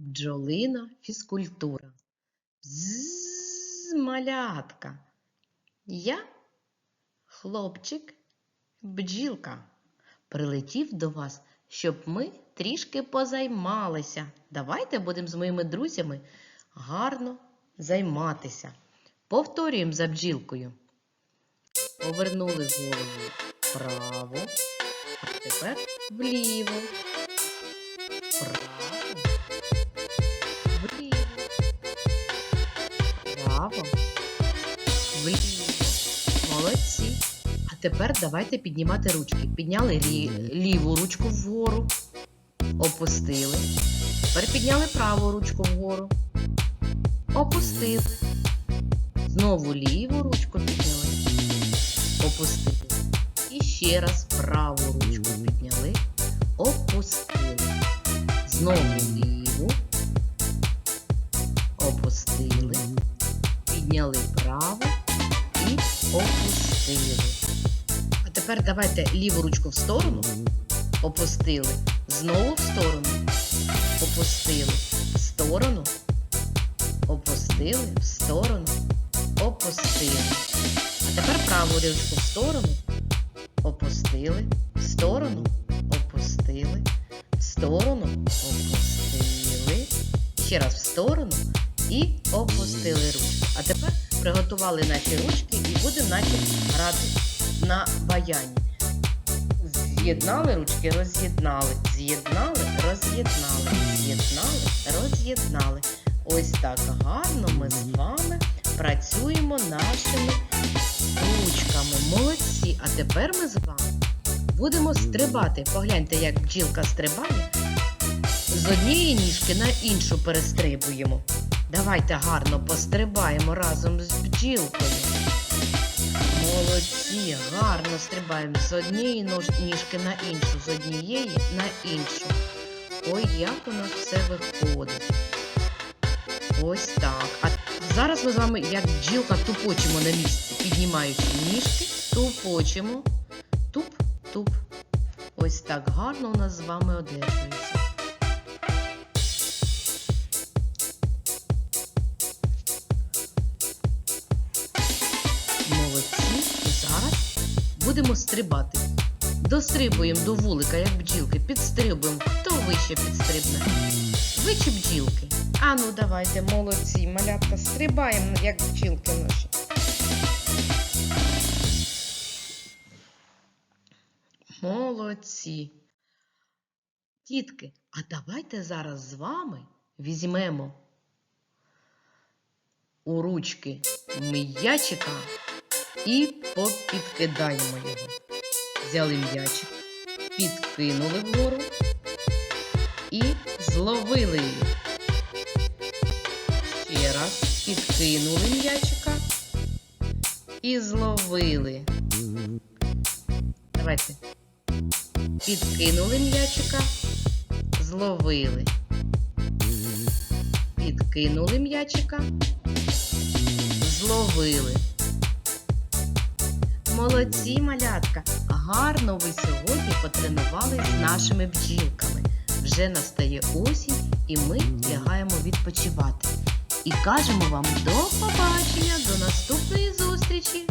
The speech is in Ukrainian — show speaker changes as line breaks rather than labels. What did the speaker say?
Бджолина фізкультура. Бззз, малятка. Я хлопчик, бджілка. Прилетів до вас, щоб ми трішки позаймалися. Давайте будемо з моїми друзями гарно займатися. Повторюємо за бджілкою. Повернули голову вправо, а тепер вліво. Вправо, Молодці. А тепер давайте піднімати ручки. Підняли лі- ліву ручку вгору, опустили. Тепер підняли праву ручку вгору, опустили. Знову ліву ручку підняли, опустили. І ще раз праву ручку підняли, опустили. Знову ліву, і опустили. А тепер давайте ліву ручку в сторону, опустили, знову в сторону, опустили, в сторону, опустили, в сторону, опустили. А тепер праву ручку в сторону, опустили, в сторону, опустили, в сторону, опустили. Ще раз в сторону. І опустили ручку. А тепер приготували наші ручки і будемо наче грати на баяні. З'єднали ручки, роз'єднали, з'єднали, роз'єднали, з'єднали, роз'єднали. Ось так гарно ми з вами працюємо нашими ручками. Молодці! А тепер ми з вами будемо стрибати. Погляньте, як бджілка стрибає. З однієї ніжки на іншу перестрибуємо. Давайте гарно пострибаємо разом з бджілкою. Молодці, гарно стрибаємо з однієї ніжки на іншу, з однієї на іншу. Ой, як у нас все виходить. Ось так. А зараз ми з вами, як бджілка, тупочимо на місці, піднімаючи ніжки, тупочимо. Туп-туп. Ось так гарно у нас з вами одержується. Будемо стрибати. Дострибуємо до вулика, як бджілки, підстрибуємо. Хто вище підстрибне? Ви чи бджілки? А ну давайте, молодці, малятка, стрибаємо, як бджілки наші. Молодці. Дітки, а давайте зараз з вами візьмемо у ручки м'ячика і попідкидаємо його. Взяли м'ячик, підкинули вгору і зловили її. Ще раз підкинули м'ячика і зловили. Давайте. Підкинули м'ячика, зловили. Підкинули м'ячика, зловили. Молодці, малятка! Гарно ви сьогодні потренували з нашими бджілками. Вже настає осінь і ми лягаємо відпочивати. І кажемо вам до побачення, до наступної зустрічі!